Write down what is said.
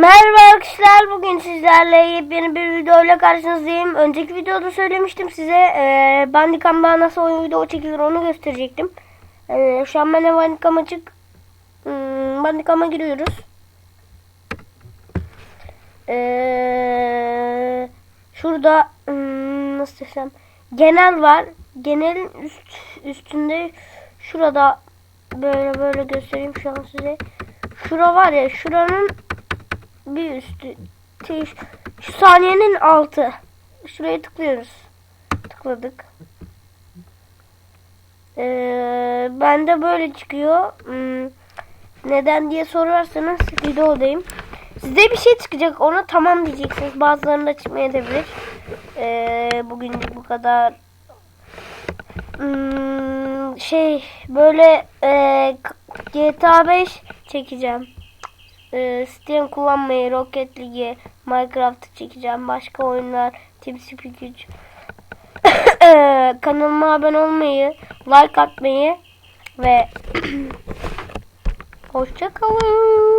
Merhaba arkadaşlar bugün sizlerle yepyeni bir videoyla karşınızdayım. Önceki videoda söylemiştim size e, Bandicam'da nasıl oyun video çekilir onu gösterecektim. E, şu an ben Bandicam açık. Hmm, Bandicam'a giriyoruz. E, şurada hmm, nasıl desem genel var. Genelin üst üstünde şurada böyle böyle göstereyim şu an size. Şura var ya şuranın bir üstü şey, şu saniyenin altı. Şuraya tıklıyoruz. Tıkladık. Ee, bende böyle çıkıyor. Hmm, neden diye sorarsanız videodayım. Size bir şey çıkacak ona tamam diyeceksiniz. Bazılarında çıkmayabilir ee, bugünlük bu kadar. Hmm, şey böyle e, GTA 5 çekeceğim e, Steam kullanmayı, Rocket League, Minecraft'ı çekeceğim. Başka oyunlar, TeamSpeak 3. E, kanalıma abone olmayı, like atmayı ve hoşça kalın.